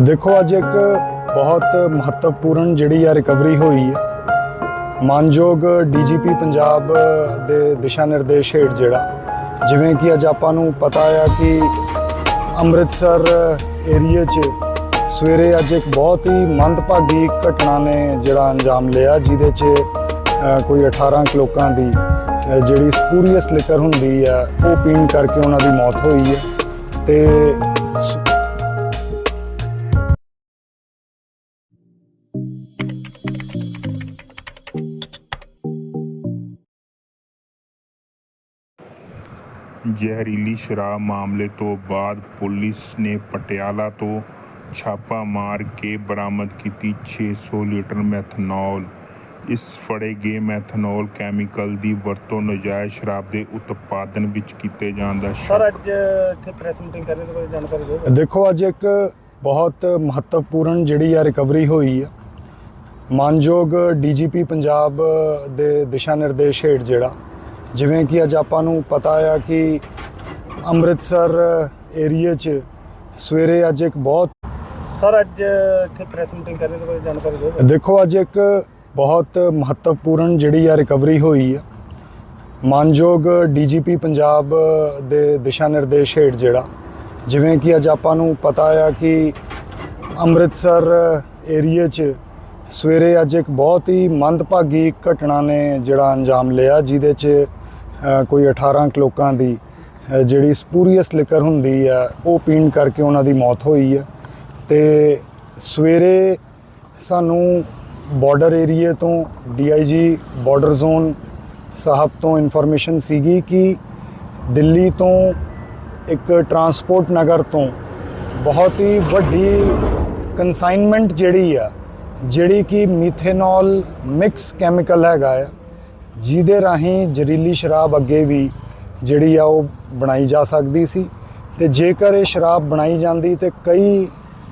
ਦੇਖੋ, ਅੱਜ ਇੱਕ ਬਹੁਤ ਮਹੱਤਵਪੂਰਨ ਜਿਹੜੀ ਆ ਰਿਕਵਰੀ ਹੋਈ ਹੈ ਮਾਨਯੋਗ ਡੀਜੀਪੀ ਪੰਜਾਬ ਦੇ ਦਿਸ਼ਾ ਨਿਰਦੇਸ਼ ਹੇਠ ਜਿਹੜਾ, ਜਿਵੇਂ ਕਿ ਅੱਜ ਆਪਾਂ ਨੂੰ ਪਤਾ ਆ ਕਿ ਅੰਮ੍ਰਿਤਸਰ ਏਰੀਆ 'ਚ ਸਵੇਰੇ ਅੱਜ ਇੱਕ ਬਹੁਤ ਹੀ ਮੰਦਭਾਗੀ ਘਟਨਾ ਨੇ ਜਿਹੜਾ ਅੰਜਾਮ ਲਿਆ, ਜਿਹਦੇ 'ਚ ਕੋਈ 18 ਕੁ ਲੋਕਾਂ ਦੀ ਜਿਹੜੀ ਸਪੂਰੀਅਸ ਲਿਕਰ ਹੁੰਦੀ ਆ, ਉਹ ਪੀਣ ਕਰਕੇ ਉਹਨਾਂ ਦੀ ਮੌਤ ਹੋਈ ਹੈ। ਤੇ ਜ਼ਹਿਰੀਲੀ ਸ਼ਰਾਬ ਮਾਮਲੇ ਤੋਂ ਬਾਅਦ ਪੁਲਿਸ ਨੇ ਪਟਿਆਲਾ ਤੋਂ ਛਾਪਾ ਮਾਰ ਕੇ ਬਰਾਮਦ ਕੀਤੀ 600 ਲੀਟਰ ਮੈਥਨੋਲ। ਇਸ ਫੜੇ ਗਏ ਮੈਥਨੋਲ ਕੈਮੀਕਲ ਦੀ ਵਰਤੋਂ ਨਜਾਇਜ਼ ਸ਼ਰਾਬ ਦੇ ਉਤਪਾਦਨ ਵਿੱਚ ਕੀਤੇ ਜਾਣ ਦਾ ਸਰ ਸ਼ੱਕ ਅੱਜ ਇੱਥੇ ਪ੍ਰੈਸ ਮੀਟਿੰਗ ਕਰਨੇ ਤੋਂ ਬਾਰੇ ਜਾਣਕਾਰੀ ਦਿਓ। ਦੇਖੋ ਅੱਜ ਇੱਕ ਬਹੁਤ ਮਹੱਤਵਪੂਰਨ ਜਿਹੜੀ ਆ ਰਿਕਵਰੀ ਹੋਈ ਹੈ ਮਾਨਯੋਗ ਡੀਜੀਪੀ ਪੰਜਾਬ ਦੇ ਦਿਸ਼ਾ ਨਿਰਦੇਸ਼ ਹੇਠ ਜਿਹੜਾ ਜਿਵੇਂ ਕਿ ਅੱਜ ਆਪਾਂ ਨੂੰ ਪਤਾ ਆ ਕਿ ਅੰਮ੍ਰਿਤਸਰ ਏਰੀਆ 'ਚ ਸਵੇਰੇ ਅੱਜ ਇੱਕ ਬਹੁਤ ਸਰ, ਅੱਜ ਇੱਥੇ ਪ੍ਰੈਸ ਮੀਟਿੰਗ ਕਰਨੇ ਤੋਂ ਬਾਰੇ ਜਾਣਕਾਰੀ ਦਿਓ। ਦੇਖੋ, ਅੱਜ ਇੱਕ ਬਹੁਤ ਮਹੱਤਵਪੂਰਨ ਜਿਹੜੀ ਆ ਰਿਕਵਰੀ ਹੋਈ ਆ। ਮਾਨਯੋਗ ਡੀਜੀਪੀ ਪੰਜਾਬ ਦੇ ਦਿਸ਼ਾ ਨਿਰਦੇਸ਼ ਹੇਠ ਜਿਹੜਾ, ਜਿਵੇਂ ਕਿ ਅੱਜ ਆਪਾਂ ਨੂੰ ਪਤਾ ਆ ਕਿ ਅੰਮ੍ਰਿਤਸਰ ਏਰੀਆ 'ਚ ਸਵੇਰੇ ਅੱਜ ਇੱਕ ਬਹੁਤ ਹੀ ਮੰਦਭਾਗੀ ਘਟਨਾ ਨੇ ਜਿਹੜਾ ਅੰਜਾਮ ਲਿਆ, ਜਿਹਦੇ 'ਚ ਕੋਈ 18 ਕੁ ਲੋਕਾਂ ਦੀ ਜਿਹੜੀ ਸਪੂਰੀਅਸ ਲਿਕਰ ਹੁੰਦੀ ਆ, ਉਹ ਪੀਣ ਕਰਕੇ ਉਹਨਾਂ ਦੀ ਮੌਤ ਹੋਈ ਹੈ ਤੇ ਸਵੇਰੇ ਸਾਨੂੰ ਬਾਰਡਰ ਏਰੀਏ ਤੋਂ ਡੀਆਈਜੀ ਬਾਰਡਰ ਜ਼ੋਨ ਸਾਹਿਬ ਤੋਂ ਇਨਫੋਰਮੇਸ਼ਨ ਸੀਗੀ ਕਿ ਦਿੱਲੀ ਤੋਂ ਇੱਕ ਟਰਾਂਸਪੋਰਟ ਨਗਰ ਤੋਂ ਬਹੁਤ ਹੀ ਵੱਡੀ ਕਨਸਾਈਨਮੈਂਟ ਜਿਹੜੀ ਆ, ਜਿਹੜੀ ਕਿ ਮੀਥੇਨੋਲ ਮਿਕਸ ਕੈਮੀਕਲ ਹੈਗਾ ਆ, ਜਿਹਦੇ ਰਾਹੀਂ ਜ਼ਹਿਰੀਲੀ ਸ਼ਰਾਬ ਅੱਗੇ ਵੀ ਜਿਹੜੀ ਆ ਉਹ ਬਣਾਈ ਜਾ ਸਕਦੀ ਸੀ ਤੇ ਜੇਕਰ ਇਹ ਸ਼ਰਾਬ ਬਣਾਈ ਜਾਂਦੀ ਤੇ ਕਈ